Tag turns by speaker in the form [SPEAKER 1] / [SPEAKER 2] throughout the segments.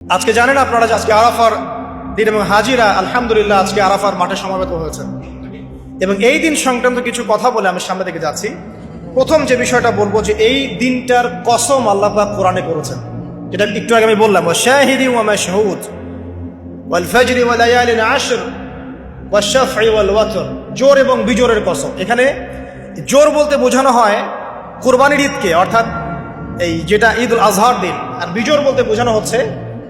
[SPEAKER 1] আজকে জানেন আপনারা আজকে আরাফার দিন এবং হাজিরা, আলহামদুলিল্লাহ আজকে আরাফার মাঠে সমাবেত হয়েছে। এবং এই দিন সংক্রান্ত কিছু কথা বলে আমি সামনে দিকে যাচ্ছি। প্রথম যে বিষয়টা বলব যে এই দিনটার কসম আল্লাহ কোরআনে করেছেন। যেটা একটু আগে আমি বললাম শাহিদি ওয়া মাশহুদ ওয়াল ফজরি ওয়া আশর ওয়া জোর এবং বিজোরের কসম। এখানে জোর বলতে বোঝানো হয় কুরবানির ঈদকে, অর্থাৎ এই যেটা ঈদ উল আজহার দিন। আর বিজোর বলতে বোঝানো হচ্ছে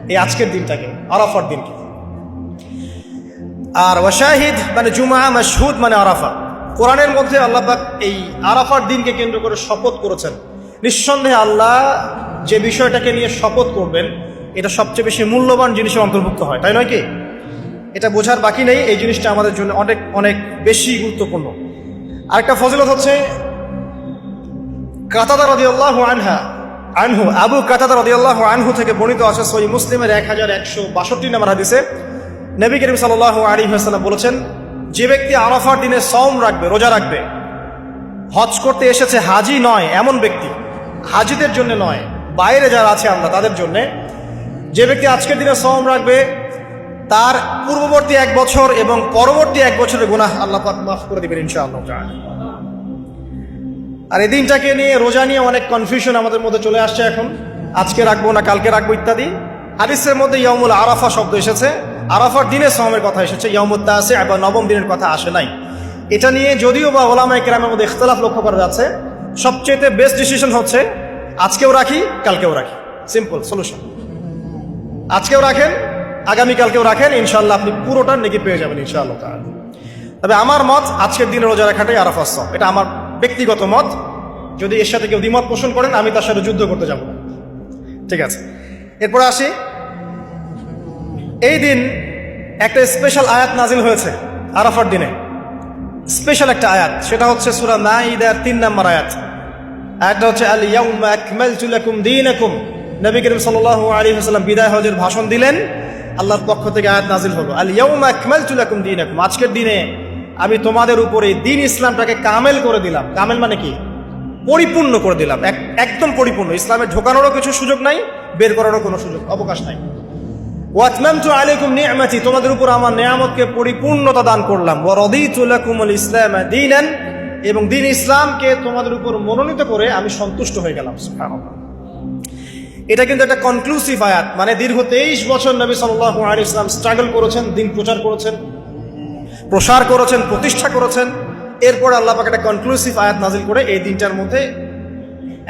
[SPEAKER 1] এই আজকের দিনটাকে, আরাফার দিনকে। আর ওয়াশাহিদ মানে জুমা মাসহুদ মানে আরাফা। কোরআনের মধ্যে আল্লাহবাক এই আরাফার দিনকে কেন্দ্র করে শপথ করেছেন। নিঃসন্দেহে আল্লাহ যে বিষয়টাকে নিয়ে শপথ করবেন, এটা সবচেয়ে বেশি মূল্যবান জিনিসের অন্তর্ভুক্ত হয়, তাই নয় কি? এটা বোঝার বাকি নেই, এই জিনিসটা আমাদের জন্য অনেক অনেক বেশি গুরুত্বপূর্ণ। আরেকটা ফজিলত হচ্ছে, কাতাদা রদিয়াল্লাহু আনহা আনহু, আবু কাতাদা রদিয়াল্লাহু আনহু থেকে বর্ণিত আছে সহি মুসলিমের এক হাজার একশো বাষট্টি নাম্বার হাদিসে নবী করিম সাল্লাহ আলী হাসাল্লাম বলেছেন, যে ব্যক্তি আরাফার দিনে সওম রাখবে, রোজা রাখবে, হজ করতে এসেছে হাজি নয় এমন ব্যক্তি, হাজিদের জন্য নয়, বাইরে যারা আছে আমরা তাদের জন্যে, যে ব্যক্তি আজকের দিনে সওম রাখবে, তার পূর্ববর্তী এক বছর এবং পরবর্তী এক বছরের গুনাহ আল্লাহ পাক মাফ করে দেবেন ইনশাআল্লাহ। আর এই দিনটাকে নিয়ে রোজা নিয়ে অনেক কনফিউশন আমাদের মধ্যে চলে আসছে এখন। আজকে রাখব না, কালকে রাখব ইত্যাদি। হাদিসের মধ্যে ইয়ামুল আরাফা শব্দ এসেছে। আরাফার দিনের সমের কথা এসেছে ইয়ামুদ্দা আছে আবার নবম দিনের কথা আসে নাই। এটা নিয়ে যদিও বা ওলামায় কেরামের মধ্যে ইখতলাফ লক্ষ্য করা যাচ্ছে সবচেয়ে বেস্ট ডিসিশন হচ্ছে, আজকেও রাখি, কালকেও রাখি। সিম্পল সলিউশন আজকেও রাখেন, আগামীকালকেও রাখেন ইনশাল্লাহ আপনি পুরোটা নেকি পেয়ে যাবেন, ইনশাআল্লাহ তবে আমার মত, আজকের দিনে রোজা রাখাটাই আরাফার সব। এটা আমার ব্যক্তিগত মত, যদি এর সাথে কেউ দ্বিমত পোষণ করেন, আমি তার সাথে যুদ্ধ করতে যাব। ঠিক আছে। এরপরে আসি। এই দিন একটা স্পেশাল আয়াত নাজিল হয়েছে, আরাফার দিনে। স্পেশাল একটা আয়াত, সেটা হচ্ছে সূরা নাঈদার তিন নম্বর আয়াত। আয়াতটা হচ্ছে আল ইয়াউমা আকমালতু লাকুম দীনাকুম। নবী করিম সাল্লাল্লাহু আলাইহি ওয়াসাল্লাম বিদায় হজের ভাষণ দিলেন। আল্লাহর পক্ষ থেকে আয়াত নাজিল হলো আল ইয়াউমা আকমালতু লাকুম দীনাকুম। আজকের দিনে আমি তোমাদের উপরে দিন ইসলামটাকে কামেল করে দিলাম। কামেল মানে কি? পরিপূর্ণ করে দিলাম। এক- একদম পরিপূর্ণ। ইসলামে ঢোকানোরও কিছু সুযোগ নাই, বের করারও কোনো সুযোগ অবকাশ নাই। ওয়াতমামতু আলাইকুম নি'মাতি, তোমাদের উপর আমার নিয়ামতকে পরিপূর্ণতা দান করলাম। ওয়া রাদিতু লাকুমুল ইসলাম দীনান, এবং দিন ইসলামকে তোমাদের উপর মনোনীত করে আমি সন্তুষ্ট হয়ে গেলাম। এটা কিন্তু একটা কনক্লুসিভ আয়াত। মানে দীর্ঘ তেইশ বছর নবী সাল্লাল্লাহু আলাইহি ইসলাম স্ট্রাগল করেছেন, দিন প্রচার করেছেন। প্রসার করেছেন, প্রতিষ্ঠা করেছেন। এরপর আল্লাহ পাক একটা কনক্লুসিভ আয়াত নাজিল করে এই দিনটার মধ্যে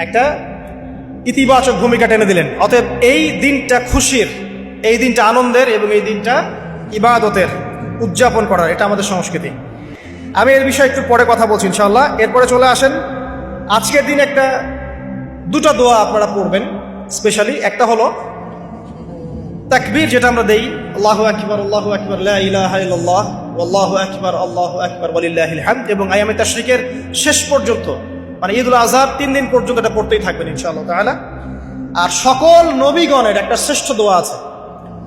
[SPEAKER 1] একটা ইতিবাচক ভূমিকা টেনে দিলেন। অতএব এই দিনটা খুশির, এই দিনটা আনন্দের এবং এই দিনটা ইবাদতের উদযাপন করার, এটা আমাদের সংস্কৃতি। আমি এর বিষয়ে একটু পরে কথা বলছি ইনশাল্লাহ এরপরে চলে আসেন। আজকের দিন একটা, দুটো দোয়া আপনারা পড়বেন স্পেশালি একটা হলো তাকবীর যেটা আমরা দেই, আল্লাহু আকবার আল্লাহু আকবার ইল্লাল্লাহ আল্লাহু আকবার আল্লাহু আকবার হামদ এবং আয়ামে তাশরিকের শেষ পর্যন্ত মানে ঈদুল আজহার তিন দিন পর্যন্ত এটা পড়তেই থাকবেন ইনশাআল্লাহ তাআলা। আর সকল নবীগণের একটা শ্রেষ্ঠ দোয়া আছে।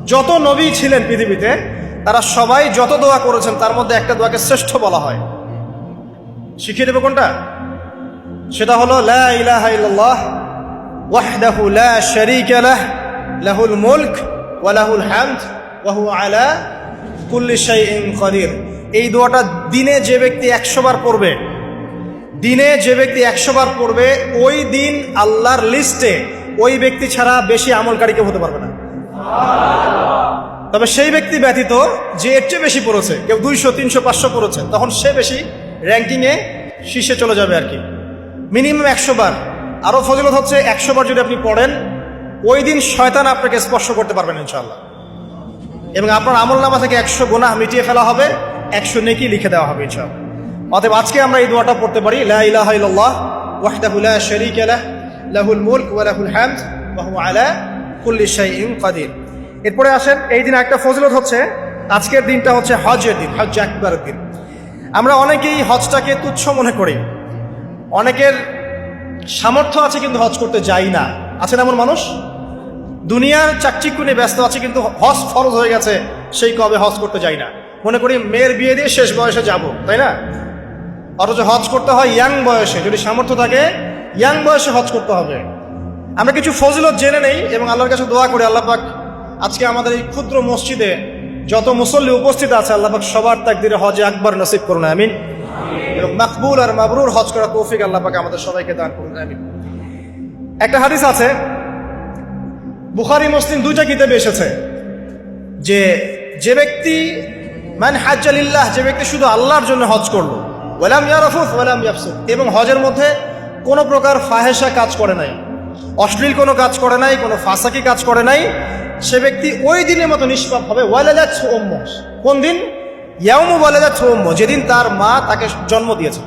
[SPEAKER 1] যত নবী ছিলেন পৃথিবীতে, তারা সবাই যত দোয়া করেছেন, তার মধ্যে একটা দোয়াকে শ্রেষ্ঠ বলা হয়। শিখিয়ে দেবো কোনটা? সেটা হলো, লা ইলাহা ইল্লাল্লাহ, ওয়াহদাহু লা শারীকা লাহ, লাহুল মুলক ওয়া লাহুল হামদ ওয়া হুয়া আলা কুল্লি শাইইন কাদির। এই দোয়াটা দিনে যে ব্যক্তি 100 বার পড়বে, দিনে যে ব্যক্তি 100 বার পড়বে, ওই দিন আল্লাহর লিস্টে ওই ব্যক্তি ছাড়া বেশি আমলকারী কেউ হতে পারবে না। তবে সেই ব্যক্তি ব্যতীত যে এর চেয়ে বেশি পড়েছে, কেউ দুইশো, তিনশো, পাঁচশো পড়েছে, তখন সে বেশি র্যাঙ্কিংয়ে শীর্ষে চলে যাবে আর কি। মিনিমাম একশো বার। আরও ফজিলত হচ্ছে একশো বার যদি আপনি পড়েন ওই দিন শয়তান আপনাকে স্পর্শ করতে পারবেন ইনশাল্লাহ এবং আপনার আমল নামা থেকে একশো গোনা মিটিয়ে ফেলা হবে, একশো নেকি লিখে দেওয়া হবে ইনশাল্লাহ অতএব আজকে আমরা এই দোয়াটা পড়তে পারি, লা লাহুল লাহুল এরপরে আসেন, এই দিন একটা ফজিলত হচ্ছে, আজকের দিনটা হচ্ছে হজের দিন হজ আকবরের দিন। আমরা অনেকেই হজটাকে তুচ্ছ মনে করি। অনেকের সামর্থ্য আছে কিন্তু হজ করতে যাই না। আছেন এমন মানুষ? দুনিয়ার চাকচিকুনে ব্যস্ত আছে, কিন্তু হজ ফরজ হয়ে গেছে, সেই কবে হজ করতে যাই না। মনে করি মেয়ের বিয়ে দিয়ে শেষ বয়সে যাব, তাই না? অথচ হজ করতে হয় ইয়াং বয়সে, যদি সামর্থ্য থাকে, ইয়াং বয়সে হজ করতে হবে। আমরা কিছু ফজিলত জেনে নেই, এবং আল্লাহর কাছে দোয়া করি, আল্লাহ পাক আজকে আমাদের এই ক্ষুদ্র মসজিদে যত মুসল্লি উপস্থিত আছে, আল্লাহ পাক সবার তাকদিরে হজে আকবার নসিব করুন, আমিন। এবং মাকবুল আর মাবরুর হজ করা তৌফিক আল্লাহ আমাদের সবাইকে দান করুন, আমিন। একটা হাদিস আছে বুখারি, মুসলিম দুইটা কিতাবে এসেছে যে যে ব্যক্তি, মান হাজ্জালিল্লাহ যে ব্যক্তি শুধু আল্লাহর জন্য হজ করল, ওয়ালাম ইয়ারফুফ, ওয়ালাম ইয়াফসুক, এবং হজের মধ্যে কোনো প্রকার ফাহেসা কাজ করে নাই, অশ্লীল কোনো কাজ করে নাই, কোনো ফাঁসাকি কাজ করে নাই, সে ব্যক্তি ওই দিনের মতো নিষ্পাপ হবে, ওয়ালাদাত ওম্ম কোন দিন? ইয়াউমু ওয়ালাদাত ওম্ম যেদিন তার মা তাকে জন্ম দিয়েছে।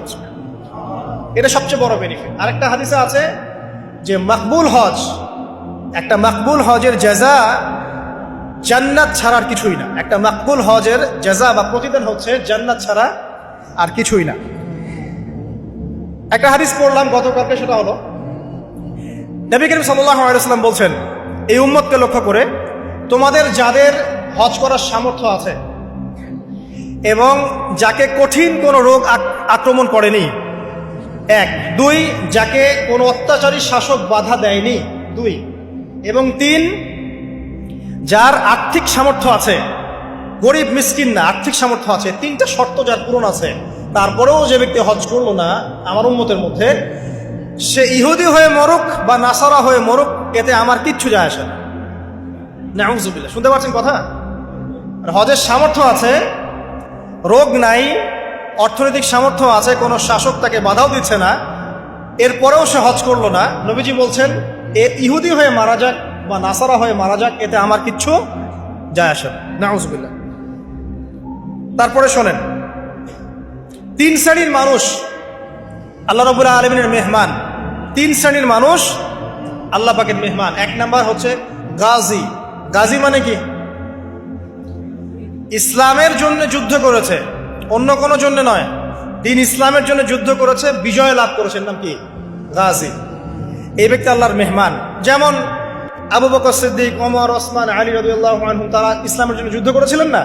[SPEAKER 1] এটা সবচেয়ে বড় বেনিফিট আরেকটা হাদিসে আছে যে, মাকবুল হজ একটা মাকবুল হজের জেজা জান্নাত ছাড়া আর কিছুই না। একটা মাকবুল হজের জেজা বা প্রতিদান হচ্ছে জান্নাত ছাড়া আর কিছুই না। একটা হাদিস পড়লাম গতকালকে, সেটা হলো, নবী করিম সাল্লাম বলছেন, এই উম্মতকে লক্ষ্য করে তোমাদের যাদের হজ করার সামর্থ্য আছে এবং যাকে কঠিন কোনো রোগ আক- আক্রমণ করেনি, এক। দুই, যাকে কোনো অত্যাচারী শাসক বাধা দেয়নি, দুই। এবং তিন, যার আর্থিক সামর্থ্য আছে, গরিব, মিসকিন না, আর্থিক সামর্থ্য আছে, তিনটা শর্ত যার পূরণ আছে। তারপরেও যে ব্যক্তি হজ করল না, আমার উন্মতের মধ্যে, সে ইহুদি হয়ে মরুক বা নাসারা হয়ে মরুক, এতে আমার কিচ্ছু যায় আসে না। শুনতে পাচ্ছেন কথা? হজের সামর্থ্য আছে, রোগ নাই, অর্থনৈতিক সামর্থ্য আছে, কোনো শাসক তাকে বাধাও দিচ্ছে না, এরপরেও সে হজ করল না। নবীজি বলছেন এ ইহুদি হয়ে মারা যাক বা নাসারা হয়ে মারা যাক, এতে আমার কিচ্ছু যায় আসে না। তারপরে শোনেন, তিন শ্রেণির মানুষ আল্লাহ রবুল্লাহ আলমিনের মেহমান। তিন শ্রেণির মানুষ আল্লাহ পাকের মেহমান। এক নাম্বার হচ্ছে গাজী। গাজী মানে কি? ইসলামের জন্য যুদ্ধ করেছে, অন্য কোনো জন্য নয়। দিন ইসলামের জন্য যুদ্ধ করেছে, বিজয় লাভ করেছেন নাম কি? গাজী। এই ব্যক্তি আল্লাহর মেহমান। যেমন আবু বকর সিদ্দিক, ওমর, ওসমান, আলী রবিউল্লাহ তারা ইসলামের জন্য যুদ্ধ করেছিলেন না?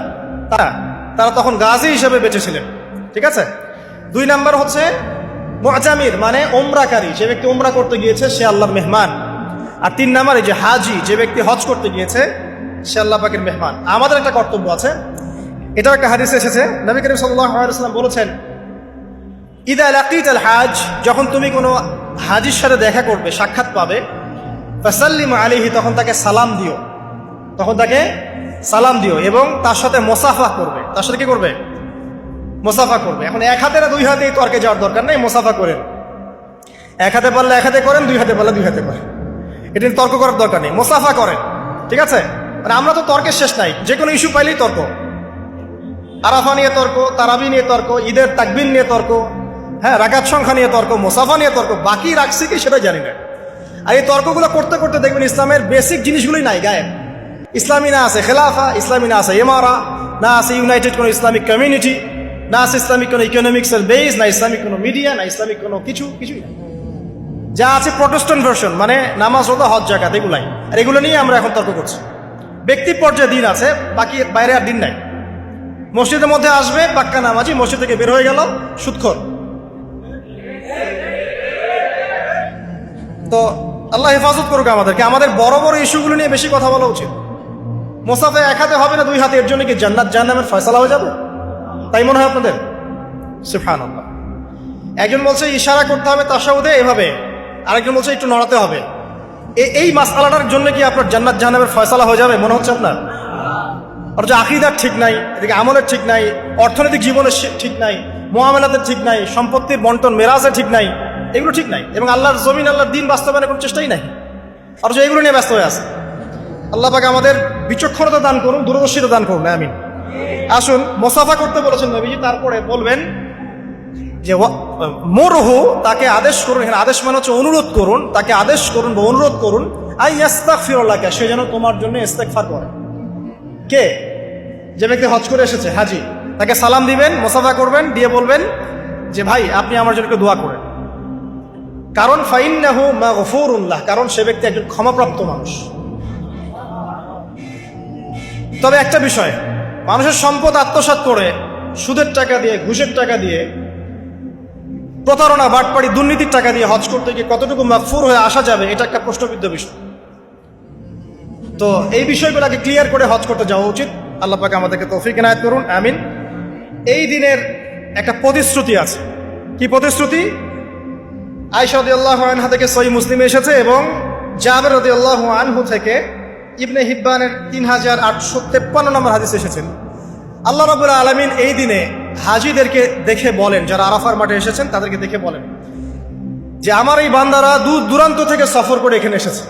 [SPEAKER 1] তারা তারা তখন গাজী হিসেবে বেঁচেছিলেন। ঠিক আছে? দুই নাম্বার হচ্ছে মুআজামির মানে ওমরাকারী যে ব্যক্তি ওমরা করতে গিয়েছে, সে আল্লাহর মেহমান। আর তিন নাম্বার এই যে হাজি, যে ব্যক্তি হজ করতে গিয়েছে, সে আল্লাহ পাকের মেহমান। আমাদের একটা কর্তব্য আছে। এটাও একটা হাদিসে এসেছে। নবী করিম সাল্লাম বলেছেন ঈদ ইদা লাকিত আল হাজ যখন তুমি কোনো হাজির সাথে দেখা করবে, সাক্ষাৎ পাবে। ফাসাল্লিম আলিহি তখন তাকে সালাম দিও। তখন তাকে সালাম দিও এবং তার সাথে মোসাফা করবে। তার সাথে কি করবে? মোসাফা করবে। এখন এক হাতে না দুই হাতে এই তর্কে যাওয়ার দরকার নেই, মোসাফা করেন। এক হাতে পারলে এক হাতে করেন, দুই হাতে পারলে দুই হাতে করেন। এটা তর্ক করার দরকার নেই, মোসাফা করেন। ঠিক আছে? মানে আমরা তো তর্কের শেষ নাই যে কোনো ইস্যু পাইলেই তর্ক। আরাফা নিয়ে তর্ক, তারাবি নিয়ে তর্ক, ঈদের তাকবিন নিয়ে তর্ক। হ্যাঁ রাকাত সংখ্যা নিয়ে তর্ক, মোসাফা নিয়ে তর্ক, বাকি রাখছি কি সেটা জানি না। আর এই তর্কগুলো করতে করতে দেখবেন ইসলামের বেসিক জিনিসগুলোই নাই, গায়েব। ইসলামী না আছে খেলাফা, ইসলামী না আছে এমারা না আছে ইউনাইটেড কোনো ইসলামিক কমিউনিটি না আছে ইসলামিক কোনো ইকোনমিক্সের বেস না ইসলামিক কোনো মিডিয়া না ইসলামিক কোনো কিছু, কিছুই না যা আছে প্রটেস্ট্যান্ট ভার্সন মানে নামাজ রোদা হজ জাকাত এগুলাই। আর এগুলো নিয়ে আমরা এখন তর্ক করছি। ব্যক্তি পর্যায়ে দিন আছে, বাকি বাইরে আর দিন নাই। মসজিদের মধ্যে আসবে পাক্কা নামাজি, মসজিদ থেকে বের হয়ে গেল সুৎখর তো আল্লাহ হেফাজত করুক আমাদেরকে। আমাদের বড় বড় ইস্যুগুলো নিয়ে বেশি কথা বলা উচিত। মোসাফে এক হাতে হবে না, দুই হাতে, এর জন্য কি জান্নাত জাহান্নামের ফয়সালা হয়ে যাবে? তাই মনে হয় আপনাদের? সুফান আল্লাহ একজন বলছে, ইশারা করতে হবে তাসাউদে এভাবে। আরেকজন বলছে, একটু নড়াতে হবে। এই মাসালাটার জন্য কি আপনার জান্নাত জাহান্নামের ফয়সালা হয়ে যাবে? মনে হচ্ছে আপনার? অথচ আকিদার ঠিক নাই, এদিকে আমলের ঠিক নাই, অর্থনৈতিক জীবনের ঠিক নাই, মোয়ামেলাতের ঠিক নাই, সম্পত্তির বন্টন মেরাজে ঠিক নাই। এগুলো ঠিক নাই। এবং আল্লাহর জমিন, আল্লাহর দিন বাস্তবায়নের কোনো চেষ্টাই নাই। আর যে এগুলো নিয়ে ব্যস্ত হয়ে আছে। আল্লাহ পাকে আমাদের বিচক্ষণতা দান করুন, দূরদর্শিতা দান করুন। আমিন। আসুন, মোসাফা করতে বলেছেন নবীজি, তারপরে বলবেন যে মোরহু, তাকে আদেশ করুন, এখানে আদেশ মানে হচ্ছে অনুরোধ করুন, তাকে আদেশ করুন বা অনুরোধ করুন, আই ইস্তাক ফিরল্লাহকে সে যেন তোমার জন্য ইস্তেকফার করে। কে? যে ব্যক্তি হজ করে এসেছে, হাজি, তাকে সালাম দিবেন, মোসাফা করবেন, দিয়ে বলবেন যে, ভাই, আপনি আমার জন্য একটু দোয়া করেন। কারণ ফাইন্নাহু মা গফুর উল্লাহ কারণ সে ব্যক্তি একজন ক্ষমাপ্রাপ্ত মানুষ। তবে একটা বিষয়, মানুষের সম্পদ আত্মসাৎ করে, সুদের টাকা দিয়ে, ঘুষের টাকা দিয়ে, প্রতারণা, বাটপাড়ি, দুর্নীতির টাকা দিয়ে হজ করতে গিয়ে কতটুকু মাকফুর হয়ে আসা যাবে, এটা একটা প্রশ্নবিদ্ধ বিষয়। তো এই বিষয়গুলোকে ক্লিয়ার করে হজ করতে যাওয়া উচিত। আল্লাহ পাকে আমাদেরকে তৌফিক এনায়ত করুন, আমিন। এই দিনের একটা প্রতিশ্রুতি আছে। কি প্রতিশ্রুতি? আয়সা আল্লাহ আনহা থেকে সই মুসলিম এসেছে এবং জাবের রদি আল্লাহ আনহু থেকে ইবনে হিব্বানের তিন হাজার আটশো তেপ্পান্ন নম্বর হাদিস এসেছেন। আল্লাহ রবুল আলমিন এই দিনে হাজিদেরকে দেখে বলেন, যারা আরাফার মাঠে এসেছেন তাদেরকে দেখে বলেন যে আমার এই বান্দারা দূর দূরান্ত থেকে সফর করে এখানে এসেছে।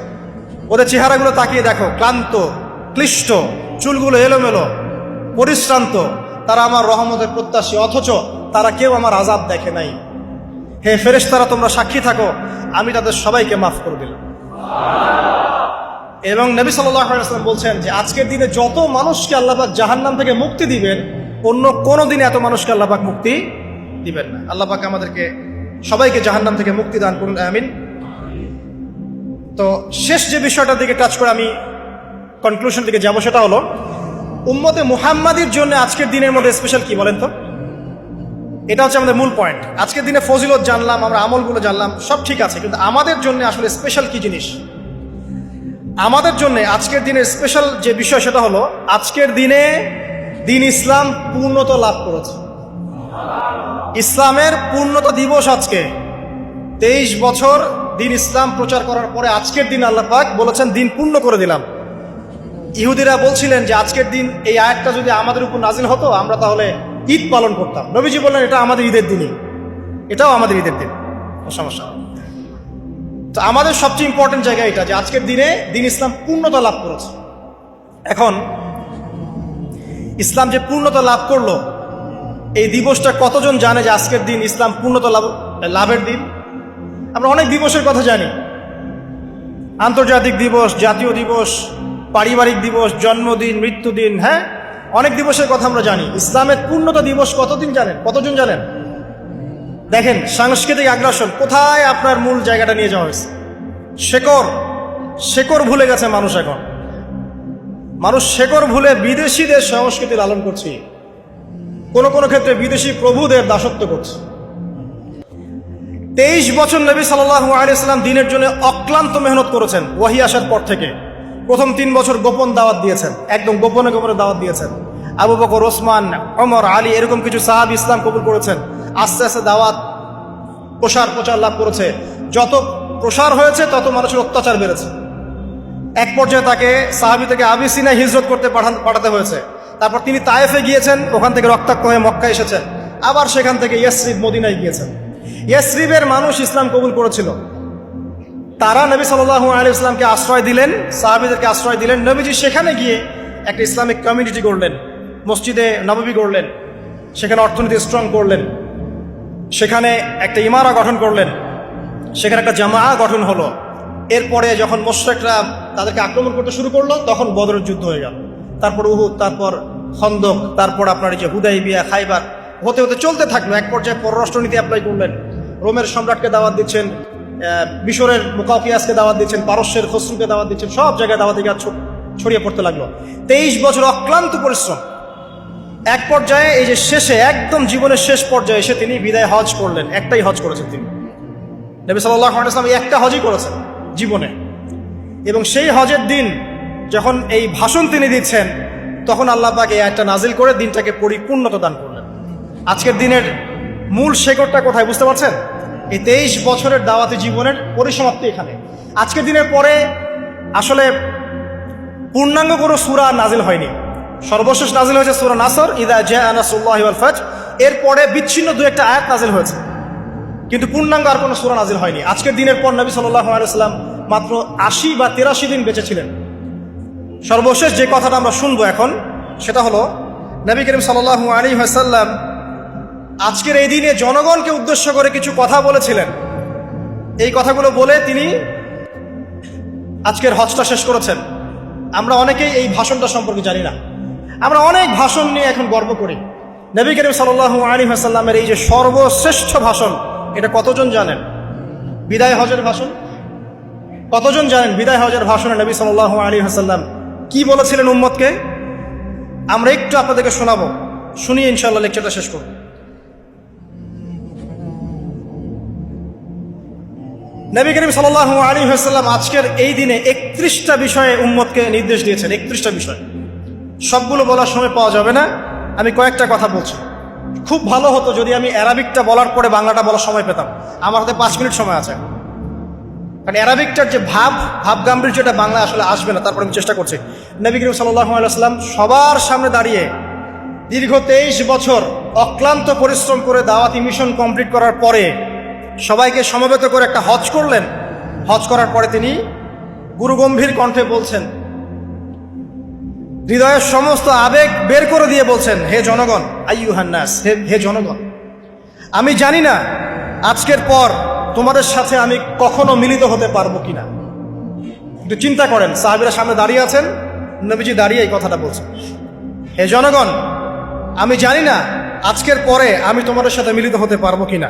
[SPEAKER 1] ওদের চেহারাগুলো তাকিয়ে দেখো, ক্লান্ত, ক্লিষ্ট, চুলগুলো এলোমেলো, পরিশ্রান্ত। তারা আমার রহমতের প্রত্যাশী, অথচ তারা কেউ আমার আজাব দেখে নাই। হে ফেরেশতারা, তোমরা সাক্ষী থাকো, আমি তাদের সবাইকে মাফ করে দিলাম। এবং নবী সাল্লাম বলছেন যে, আজকের দিনে যত মানুষকে আল্লাপাক জাহান্নাম থেকে মুক্তি দিবেন, অন্য কোনো দিনে এত মানুষকে আল্লাপাক মুক্তি দিবেন না। আল্লাপাক আমাদেরকে সবাইকে জাহান্নাম থেকে মুক্তি দান করুন, আমিন। তো শেষ যে বিষয়টার দিকে টাচ করে আমি কনক্লুশন দিকে যাব, সেটা হলো, উম্মতে মুহাম্মাদির জন্য আজকের দিনের মধ্যে স্পেশাল কি বলেন তো? এটা হচ্ছে আমাদের মূল পয়েন্ট আজকের দিনে ফজিলত জানলাম, আমরা আমলগুলো জানলাম, সব ঠিক আছে, কিন্তু আমাদের জন্য আসলে স্পেশাল কি জিনিস? আমাদের জন্য আজকের দিনের স্পেশাল যে বিষয় সেটা হলো, আজকের দিনে দিন ইসলাম পূর্ণতা লাভ করেছে। ইসলামের পূর্ণতা দিবস আজকে। তেইশ বছর দিন ইসলাম প্রচার করার পরে আজকের দিন আল্লাহ পাক বলেছেন, দিন পূর্ণ করে দিলাম। ইহুদিরা বলছিলেন যে, আজকের দিন এই আয়াতটা যদি আমাদের উপর নাজিল হতো, আমরা তাহলে ঈদ পালন করতাম। নবীজি বললেন, এটা আমাদের ঈদের দিনই। এটাও আমাদের ঈদের দিন। সমস্যা তো আমাদের সবচেয়ে ইম্পর্টেন্ট জায়গা এটা যে আজকের দিনে দিন ইসলাম পূর্ণতা লাভ করেছে। এখন ইসলাম যে পূর্ণতা লাভ করল, এই দিবসটা কতজন জানে যে আজকের দিন ইসলাম পূর্ণতা লাভ লাভের দিন? আমরা অনেক দিবসের কথা জানি। আন্তর্জাতিক দিবস, জাতীয় দিবস, পারিবারিক দিবস, জন্মদিন, মৃত্যুদিন হ্যাঁ? অনেক দিবসের কথা আমরা জানি। ইসলামের পূর্ণতা দিবস কতদিন জানেন? কতজন জানেন? দেখেন, সাংস্কৃতিক আগ্রাসন, কোথায় আপনার মূল জায়গাটা নিয়ে যাওয়া হয়েছে? শেকড় শেকর ভুলে গেছে মানুষ এখন। মানুষ শেকর ভুলে বিদেশিদের সংস্কৃতি লালন করছে। কোন কোন ক্ষেত্রে বিদেশি প্রভুদের দাসত্ব করছে। তেইশ বছর নবী সাল্লাহু আলিয়াল্লাম দিনের জন্য অক্লান্ত মেহনত করেছেন, ওয়াহি আসার পর থেকে। প্রথম তিন বছর গোপন দাওয়াত দিয়েছেন, একদম গোপনে গোপনে দাওয়াত দিয়েছেন। আবু বকর, ওসমান অমর আলী এরকম কিছু সাহাব ইসলাম কবুল করেছেন। আস্তে আস্তে দাওয়াত, প্রসার, প্রচার লাভ করেছে। যত প্রসার হয়েছে, তত মানুষের অত্যাচার বেড়েছে। এক পর্যায়ে তাকে সাহাবি থেকে আবিসিনা হিজরত করতে পাঠান- পাঠাতে হয়েছে। তারপর তিনি তায়েফে গিয়েছেন, ওখান থেকে রক্তাক্ত হয়ে মক্কা এসেছেন। আবার সেখান থেকে ইয়াসরিফ মদিনায় গিয়েছেন। ইয়াসরিফের মানুষ ইসলাম কবুল করেছিল। তারা নবী সাল্লাল্লাহু আলী ইসলামকে আশ্রয় দিলেন, সাহাবিদেরকে আশ্রয় দিলেন, নবীজি সেখানে গিয়ে একটা ইসলামিক কমিউনিটি করলেন মসজিদে নববী করলেন সেখানে অর্থনীতি স্ট্রং করলেন, সেখানে একটা ইমারা গঠন করলেন, সেখানে একটা জামা গঠন হলো। এরপরে যখন মোশরেকরা তাদেরকে আক্রমণ করতে শুরু করল, তখন বদরের যুদ্ধ হয়ে গেল। তারপর উহুদ, তারপর খন্দক, তারপর আপনার এই যে হুদাই বিয়া খাইবার, হতে হতে চলতে থাকল। এক পর্যায়ে পররাষ্ট্রনীতি অ্যাপ্লাই করলেন। রোমের সম্রাটকে দাওয়াত দিচ্ছেন। মিশরের মুকাফিয়াসকে দাওয়াত দিচ্ছেন, পারস্যের খসরুকে দাওয়াত দিচ্ছেন, সব জায়গায় দাওয়াতি ছ- ছড়িয়ে পড়তে লাগল। তেইশ বছর অক্লান্ত পরিশ্রম। এক পর্যায়ে এই যে শেষে, একদম জীবনের শেষ পর্যায়ে এসে তিনি বিদায় হজ করলেন। একটাই হজ করেছেন তিনি। নবী সাল্লাহ ইসলাম একটা হজই করেছেন জীবনে। এবং সেই হজের দিন যখন এই ভাষণ তিনি দিচ্ছেন, তখন আল্লাহ পাক একটা নাজিল করে দিনটাকে পরিপূর্ণতা দান করলেন। আজকের দিনের মূল শেকড়টা কোথায় বুঝতে পারছেন? এই তেইশ বছরের দাওয়াতি জীবনের পরিসমাপ্তি এখানে। আজকের দিনের পরে আসলে পূর্ণাঙ্গ কোনো সুরা নাজিল হয়নি। সর্বশেষ নাজিল হয়েছে সুরা নাসর, ইদা জে আনাসুল্লাহ ফাজ এরপরে বিচ্ছিন্ন দু একটা আয়াত নাজিল হয়েছে। কিন্তু পূর্ণাঙ্গ আর কোনো সুরা নাজিল হয়নি। আজকের দিনের পর নবী সাল্লাহ আলাইসাল্লাম মাত্র আশি বা তেরাশি দিন বেঁচে ছিলেন। সর্বশেষ যে কথাটা আমরা শুনব এখন, সেটা হলো, নবী করিম সাল্লাহ আলী হাসাল্লাম আজকের এই দিনে জনগণকে উদ্দেশ্য করে কিছু কথা বলেছিলেন। এই কথাগুলো বলে তিনি আজকের হজটা শেষ করেছেন। আমরা অনেকেই এই ভাষণটা সম্পর্কে জানি না। আমরা অনেক ভাষণ নিয়ে এখন গর্ব করি। নবী করিম সাল্লাহ আলী হাসাল্লামের এই যে সর্বশ্রেষ্ঠ ভাষণ, এটা কতজন জানেন? বিদায় হজের ভাষণ? কতজন জানেন বিদায় হজের ভাষণে নবী সাল্লাহ আলী হাসাল্লাম কি বলেছিলেন উম্মতকে? আমরা একটু আপনাদেরকে শোনাবো। শুনিয়ে ইনশাল্লাহ লেকচারটা শেষ করব। নবী করিম সাল্লাহ আলী হাসাল্লাম আজকের এই দিনে একত্রিশটা বিষয়ে উম্মতকে নির্দেশ দিয়েছেন, একত্রিশটা বিষয়। সবগুলো বলার সময় পাওয়া যাবে না, আমি কয়েকটা কথা বলছি। খুব ভালো হতো যদি আমি অ্যারাবিকটা বলার পরে বাংলাটা বলার সময় পেতাম। আমার হাতে পাঁচ মিনিট সময় আছে। কারণ অ্যারাবিকটার যে ভাব ভাব গাম্ভীর্যটা বাংলা আসলে আসবে না, তারপর আমি চেষ্টা করছি। নবী করিম সাল্লাহ আলাইসাল্লাম সবার সামনে দাঁড়িয়ে দীর্ঘ তেইশ বছর অক্লান্ত পরিশ্রম করে দাওয়াতি মিশন কমপ্লিট করার পরে সবাইকে সমবেত করে একটা হজ করলেন। হজ করার পরে তিনি গুরুগম্ভীর কণ্ঠে বলছেন, হৃদয়ের সমস্ত আবেগ বের করে দিয়ে বলছেন, হে জনগণ আইয়ুহান্নাস হে হে জনগণ, আমি জানি না আজকের পর তোমাদের সাথে আমি কখনো মিলিত হতে পারব কিনা। একটু চিন্তা করেন, সাহাবিরা সামনে দাঁড়িয়ে আছেন, নবীজি দাঁড়িয়ে এই কথাটা বলছেন, হে জনগণ, আমি জানি না আজকের পরে আমি তোমাদের সাথে মিলিত হতে পারব কিনা।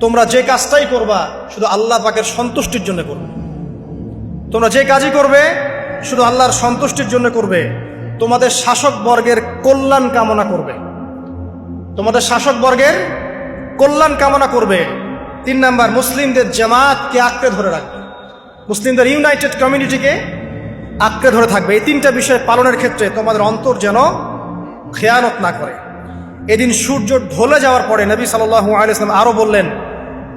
[SPEAKER 1] তোমরা যে কাজটাই করবা, শুধু আল্লাহ পাকের সন্তুষ্টির জন্য করবে। তোমরা যে কাজই করবে, শুধু আল্লাহর সন্তুষ্টির জন্য করবে। তোমাদের শাসক বর্গের কল্যাণ কামনা করবে। তোমাদের শাসক বর্গের কল্যাণ কামনা করবে। তিন নাম্বার, মুসলিমদের জামাতকে আঁকড়ে ধরে রাখবে। মুসলিমদের ইউনাইটেড কমিউনিটিকে আঁকড়ে ধরে থাকবে। এই তিনটা বিষয় পালনের ক্ষেত্রে তোমাদের অন্তর যেন খেয়ানত না করে। এদিন সূর্য ঢলে যাওয়ার পরে নবী সাল্লু আলিয়াল্লাম আরও বললেন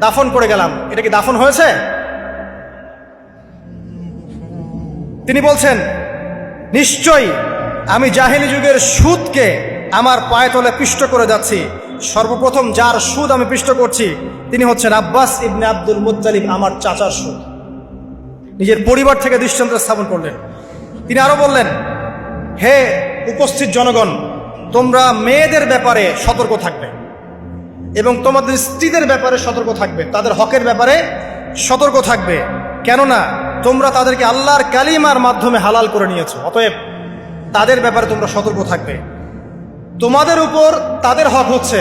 [SPEAKER 1] দাফন করে গেলাম। এটা কি দাফন হয়েছে? তিনি বলছেন, নিশ্চয়ই আমি জাহিলি যুগের সুদকে আমার পায়ে তলে পিষ্ট করে যাচ্ছি। সর্বপ্রথম যার সুদ আমি পিষ্ট করছি, তিনি হচ্ছেন আব্বাস ইবনে আব্দুল মুতালিব আমার চাচার সুদ। নিজের পরিবার থেকে দৃষ্টান্ত স্থাপন করলেন। তিনি আরও বললেন, হে উপস্থিত জনগণ, তোমরা মেয়েদের ব্যাপারে সতর্ক থাকবে। এবং তোমাদের স্ত্রীদের ব্যাপারে সতর্ক থাকবে, তাদের হকের ব্যাপারে সতর্ক থাকবে। কেননা, তোমরা তাদেরকে আল্লাহর কালিমার মাধ্যমে হালাল করে নিয়েছো। অতএব, তাদের ব্যাপারে তোমরা সতর্ক থাকবে। তোমাদের উপর তাদের হক হচ্ছে,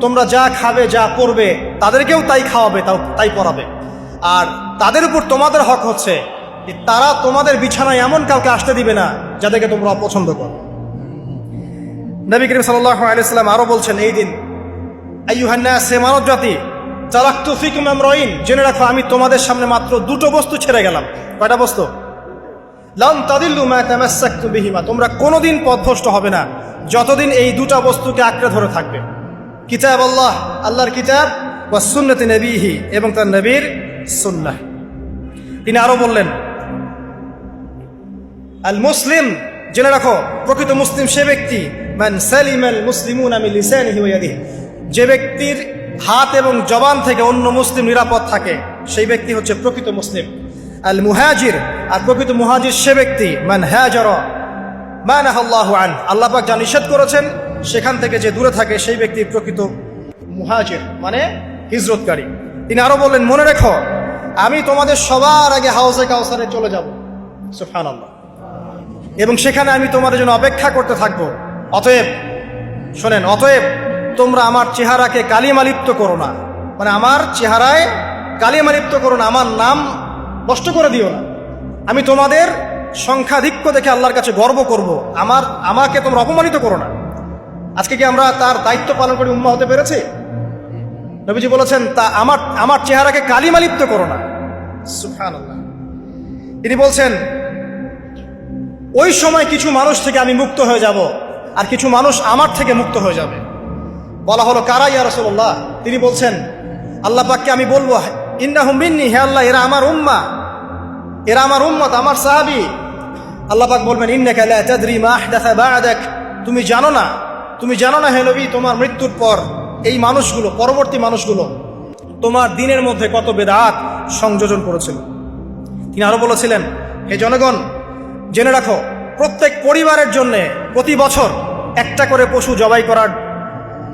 [SPEAKER 1] তোমরা যা খাবে, যা করবে তাদেরকেও তাই খাওয়াবে, তাও তাই পড়াবে। আর তাদের উপর তোমাদের হক হচ্ছে তারা তোমাদের বিছানায় এমন কাউকে আসতে দিবে না, যাদেরকে তোমরা অপছন্দ করো। নবী করিম সাল্লাহ আলাইসাল্লাম আরও বলছেন, এই দিন সে মানব জাতি, চালাক্তু ফিকুম রইন জেনে রাখো, আমি তোমাদের সামনে মাত্র দুটো বস্তু ছেড়ে গেলাম। কয়টা বস্তু? লাম তাদিল্লু মা তামাসসাকতু বিহিমা। তোমরা কোনোদিন পথভ্রষ্ট হবে না, যতদিন এই দুটা বস্তুকে আঁকড়ে ধরে থাকবে। কিতাব আল্লাহ, আল্লাহর কিতাব বা সুন্নতি নবীহি এবং তার নবীর সুন্নাহ। তিনি আরও বললেন, আল মুসলিম, জেনে রাখো, প্রকৃত মুসলিম সে ব্যক্তি, মান সালিম আল মুসলিমুন আমি লিসানিহি ওয়া ইয়াদিহি। যে ব্যক্তির হাত এবং জবান থেকে অন্য মুসলিম নিরাপদ থাকে, সেই ব্যক্তি হচ্ছে প্রকৃত মুসলিম। আল মুহাজির, আর প্রকৃত মুহাজির সে ব্যক্তি, মান হাজার মান আল্লাহ আন। আল্লাহ পাক যা নিষেধ করেছেন, সেখান থেকে যে দূরে থাকে, সেই ব্যক্তি প্রকৃত মুহাজির মানে হিজরতকারী। তিনি আরও বললেন, মনে রেখো, আমি তোমাদের সবার আগে হাউসে কাউসারে চলে যাব। সুফান আল্লাহ এবং সেখানে আমি তোমাদের জন্য অপেক্ষা করতে থাকব। অতএব, শোনেন, অতএব তোমরা আমার চেহারাকে কালিমালিপ্ত করো না। মানে আমার চেহারায় কালিমা লিপ্ত করো না, আমার নাম নষ্ট করে দিও না। আমি তোমাদের সংখ্যাধিক্য দেখে আল্লাহর কাছে গর্ব করব। আমার, আমাকে তোমরা অপমানিত করো না। আজকে কি আমরা তার দায়িত্ব পালন করে উম্মা হতে পেরেছি? নবীজি বলেছেন, তা আমার আমার চেহারাকে কালিমা লিপ্ত করো না। তিনি বলছেন, ওই সময় কিছু মানুষ থেকে আমি মুক্ত হয়ে যাব, আর কিছু মানুষ আমার থেকে মুক্ত হয়ে যাবে। বলা হলো, কারা ইয়া রাসূলুল্লাহ? তিনি বলছেন, আল্লাহ পাককে আমি বলব, ইন্নাহুম মিন্নি, হে আল্লাহ, এরা আমার উম্মা। এরা আমার উম্মত, আমার সাহাবী। আল্লাহ পাক বলবেন, ইন্নাকা লা তাদরি মা আহদাথা বা'দাক। তুমি জানো না, তুমি জানো না হে নবী, তোমার মৃত্যুর পর এই মানুষগুলো, পরবর্তী মানুষগুলো তোমার দিনের মধ্যে কত বেদাত সংযোজন করেছিল। তিনি আরও বলেছিলেন, হে জনগণ, জেনে রাখো, প্রত্যেক পরিবারের জন্য প্রতি বছর একটা করে পশু জবাই করার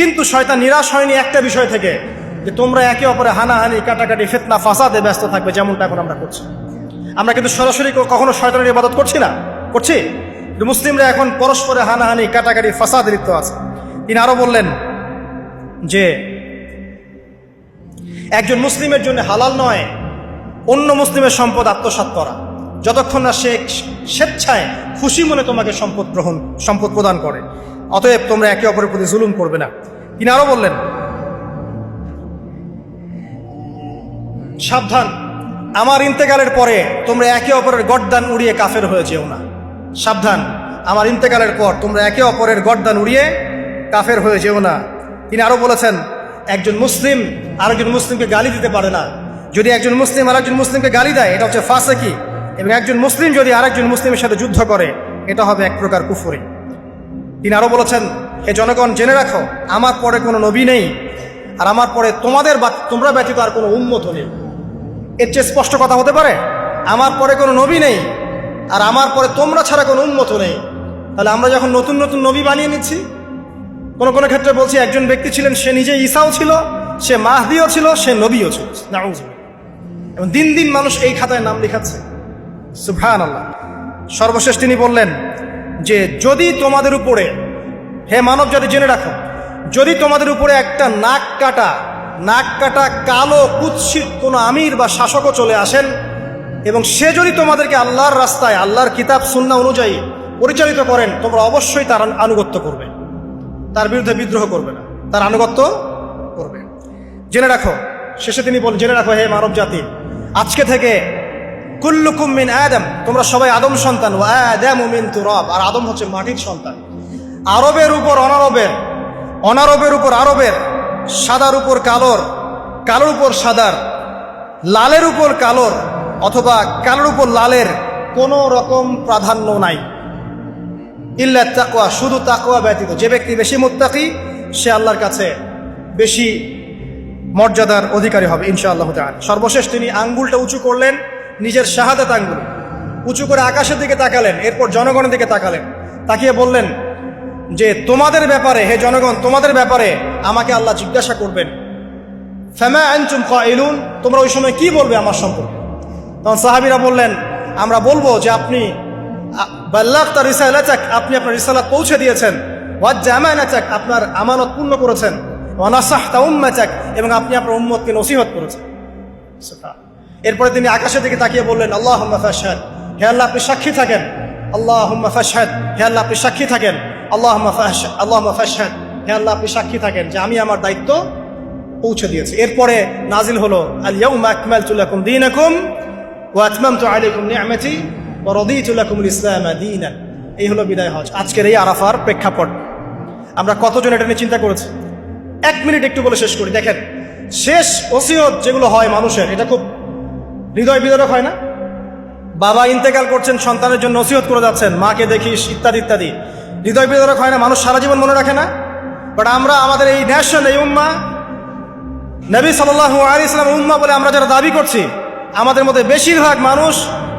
[SPEAKER 1] কিন্তু শয়তান নিরাশ হয়নি একটা বিষয় থেকে, যে তোমরা একে অপরে হানাহানি, কাটাকাটি, ফেতনা, ফাসাদে ব্যস্ত থাকবে, যেমনটা এখন আমরা করছি। আমরা কিন্তু সরাসরি কখনো শয়তানের ইবাদত করছি না, করছি? মুসলিমরা এখন পরস্পরে হানাহানি, কাটাকাটি, ফাসাদে লিপ্ত আছে। তিনি আরও বললেন যে, একজন মুসলিমের জন্য হালাল নয়, অন্য মুসলিমের সম্পদ আত্মসাৎ করা। যতক্ষণ না সে স্বেচ্ছায় খুশি মনে তোমাকে সম্পদ গ্রহণ, সম্পদ প্রদান করে। অতএব তোমরা একে অপরের প্রতি জুলুম করবে না। তিনি আরও বললেন, সাবধান, আমার ইন্তেকালের পরে তোমরা একে অপরের গড্দান উড়িয়ে কাফের হয়ে যেও না। সাবধান, আমার ইন্তেকালের পর তোমরা একে অপরের গড্দান উড়িয়ে কাফের হয়ে যেও না। তিনি আরও বলেছেন, একজন মুসলিম আরেকজন মুসলিমকে গালি দিতে পারে না। যদি একজন মুসলিম আরেকজন মুসলিমকে গালি দেয়, এটা হচ্ছে ফাঁসেকি। এবং একজন মুসলিম যদি আরেকজন মুসলিমের সাথে যুদ্ধ করে, এটা হবে এক প্রকার কুফরি। তিনি আরও বলেছেন, হে জনগণ, জেনে রাখো, আমার পরে কোনো নবী নেই, আর আমার পরে তোমাদের বা, তোমরা ব্যতীত আর কোনো উন্মত নেই। এর চেয়ে স্পষ্ট কথা হতে পারে, আমার পরে কোনো নবী নেই, আর আমার পরে তোমরা ছাড়া কোনো উন্মত নেই। তাহলে আমরা যখন নতুন নতুন নবী বানিয়ে নিচ্ছি, কোনো কোনো ক্ষেত্রে বলছি একজন ব্যক্তি ছিলেন, সে নিজে ঈসাও ছিল, সে মাহদিও ছিল, সে নবীও ছিল। এবং দিন দিন মানুষ এই খাতায় নাম লেখাচ্ছে। সুবহান আল্লাহ সর্বশেষ তিনি বললেন যে যদি তোমাদের উপরে, হে মানব জাতি, জেনে রাখো, যদি তোমাদের উপরে একটা নাক কাটা নাক কাটা কালো কুৎসিত কোনো আমির বা শাসকও চলে আসেন, এবং সে যদি তোমাদেরকে আল্লাহর রাস্তায়, আল্লাহর কিতাব সুন্না অনুযায়ী পরিচালিত করেন, তোমরা অবশ্যই তার আনুগত্য করবে। তার বিরুদ্ধে বিদ্রোহ করবে না, তার আনুগত্য করবে। জেনে রাখো, শেষে তিনি বল জেনে রাখো, হে মানব জাতি, আজকে থেকে কুল্লুকুম মিন আদম, তোমরা সবাই আদম সন্তান ও আদম মিন তুরাব। আর আদম হচ্ছে মাটির সন্তান। আরবের উপর অনারবের অনারবের উপর আরবের, সাদার উপর কালোর কালোর উপর সাদার, লালের উপর কালোর, অথবা কালোর উপর লালের কোনো রকম প্রাধান্য নাই। ইল্লা তাকওয়া, শুধু তাকওয়া ব্যতীত। যে ব্যক্তি বেশি মুত্তাকি, সে আল্লাহর কাছে বেশি মর্যাদার অধিকারী হবে, ইনশাআল্লাহ তাআলা। সর্বশেষ তিনি আঙ্গুলটা উঁচু করলেন নিজের শাহাদাত আঙ্গুল উঁচু করে আকাশের দিকে তাকালেন, এরপর জনগণের দিকে তাকালেন। তাকিয়ে বললেন, যে তোমাদের ব্যাপারে, হে জনগণ, তোমাদের ব্যাপারে আমাকে আল্লাহ জিজ্ঞাসা করবেন। ফেমা আনচুম কাইলুন তোমরা ওই সময় কি বলবে আমার সম্পর্কে? তখন সাহাবিরা বললেন, আমরা বলব যে আপনি বাল্লাহ তার রিসালাচাক আপনি আপনার রিসালাত পৌঁছে দিয়েছেন। ওয়াজ জামানাচাক আপনার আমানত পূর্ণ করেছেন। ওয়ানাসাহ তা উম্মাচাক এবং আপনি আপনার উম্মতকে নসিহত করেছেন। এরপরে তিনি আকাশের দিকে তাকিয়ে বললেন আল্লাহ ফাশহাদ, হে আল্লাহ, আপনি সাক্ষী থাকেন। আল্লাহ ফাশহাদ, হে আল্লাহ, আপনি সাক্ষী থাকেন। আল্লাহ আল্লাহ ফাশহাদ, হে আল্লাহ, আপনি সাক্ষী থাকেন যে আমি আমার দায়িত্ব পৌঁছে দিয়েছি। এরপরে নাজিল হলো এই হলো বিদায় হজ। আজকের এই আরাফার প্রেক্ষাপট। আমরা কতজন এটা নিয়ে চিন্তা করেছি? এক মিনিট একটু বলে শেষ করি। দেখেন, শেষ ওসিয়ত যেগুলো হয় মানুষের, এটা খুব হৃদয় বিদারক হয় না? বাবা ইন্তেকাল করছেন, সন্তানের জন্য নসিহত করে যাচ্ছেন, মাকে দেখিস, ইত্যাদি ইত্যাদি। হৃদয় বিদারক হয় না, মানুষ সারা জীবন মনে রাখে না? বাট আমরা, আমাদের এই ন্যাশন এই উম্মা, নবী সাল্লাহ আলী ইসলাম উম্মা বলে আমরা যারা দাবি করছি, আমাদের মধ্যে বেশিরভাগ মানুষ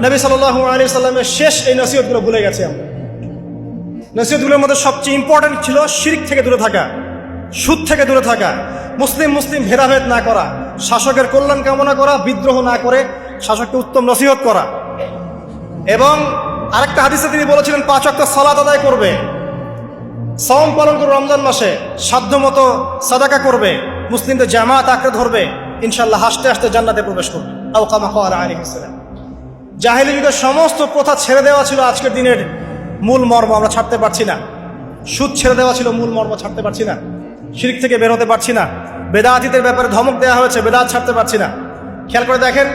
[SPEAKER 1] নবী সাল্লাহ আলী সাল্লামের শেষ এই নসিহতগুলো ভুলে গেছে আমরা। নসিহতগুলোর মধ্যে সবচেয়ে ইম্পর্টেন্ট ছিল শিরিক থেকে দূরে থাকা, সুদ থেকে দূরে থাকা, মুসলিম মুসলিম ভেদাভেদ না করা, শাসকের কল্যাণ কামনা করা, বিদ্রোহ না করে শাসককে উত্তম নসিহত করা। এবং আরেকটা হাদিসে তিনি বলেছিলেন, পাঁচ অক্ট সলাত আদায় করবে। সম পালন করবে রমজান মাসে সাধ্য মতো সাদাকা করবে। মুসলিমদের জামাত আঁকড়ে ধরবে। ইনশাল্লাহ হাসতে হাসতে জান্নাতে প্রবেশ করবে। আও কামা খাওয়ার আলী ইসলাম জাহেলি যুগের সমস্ত প্রথা ছেড়ে দেওয়া ছিল আজকের দিনের মূল মর্ম, আমরা ছাড়তে পারছি না। সুদ ছেড়ে দেওয়া ছিল মূল মর্ম, ছাড়তে পারছি না। শিরিক থেকে বেরোতে পারছি না। বেদাতিদের ব্যাপারে ধমক দেওয়া হয়েছে, বেদাত ছাড়তে পারছি না। খেয়াল করে দেখেন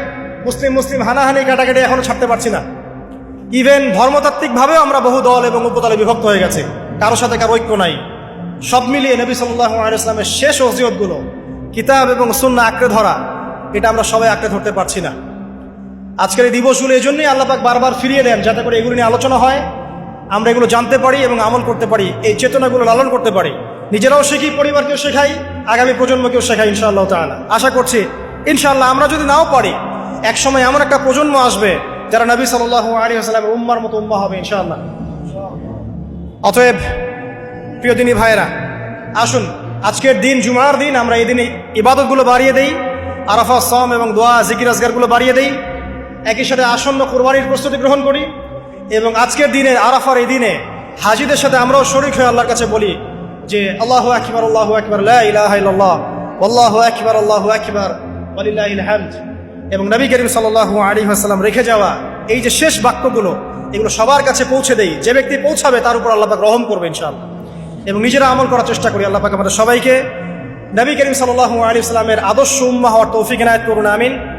[SPEAKER 1] মুসলিম মুসলিম হানাহানি কাটাকাটি এখনও ছাড়তে পারছি না। ইভেন ধর্মতাত্ত্বিকভাবেও আমরা বহু দল এবং উপদলে বিভক্ত হয়ে গেছে। কারও সাথে কারও ঐক্য নাই। সব মিলিয়ে নবী সাল্লাহ শেষ ওসিয়তগুলো, কিতাব এবং সুন্না আঁকড়ে ধরা, এটা আমরা সবাই আঁকড়ে ধরতে পারছি না। আজকের এই দিবসগুলো এই জন্যই আল্লাপাক বারবার ফিরিয়ে দেন, যাতে করে এগুলো নিয়ে আলোচনা হয়, আমরা এগুলো জানতে পারি এবং আমল করতে পারি, এই চেতনাগুলো লালন করতে পারি। নিজেরাও শিখি, পরিবারকেও শেখাই, আগামী প্রজন্মকেও শেখাই ইনশাআল্লাহ তাআলা। আশা করছি, ইনশাআল্লাহ আমরা যদি নাও পারি এক সময় এমন একটা প্রজন্ম আসবে যারা নবী সাল্লাহ আলী আসসালামের উম্মার মতো উম্মা হবে, ইনশাআল্লাহ। অতএব, প্রিয় দিনী ভাইয়েরা, আসুন, আজকের দিন, জুমার দিন আমরা এই দিনে ইবাদতগুলো বাড়িয়ে দেই, আরাফা সম এবং দোয়া, জিকির, আজগারগুলো বাড়িয়ে দেই। একই সাথে আসন্ন কোরবানির প্রস্তুতি গ্রহণ করি এবং আজকের দিনে, আরাফার এই দিনে হাজিদের সাথে আমরাও শরিক হয়ে আল্লাহর কাছে বলি যে, আল্লাহ আকবর আল্লাহ আকবর আল্লাহ আল্লাহ আকবর আল্লাহ আকবর, ওয়ালিল্লাহিল হামদ। এবং নবী করিম সাল্লাহ আলী আসসালাম রেখে যাওয়া এই যে শেষ বাক্যগুলো, এগুলো সবার কাছে পৌঁছে দেই। যে ব্যক্তি পৌঁছাবে, তার উপর আল্লাহ গ্রহণ করবে ইনশাআল্লাহ। এবং নিজেরা আমল করার চেষ্টা করি, আল্লাহ পাক আমাদের সবাইকে নবী করিম সাল্লাহ আলী ইসলামের আদর্শ উম্মা হওয়ার তৌফিক এনায়ত করুন, আমিন।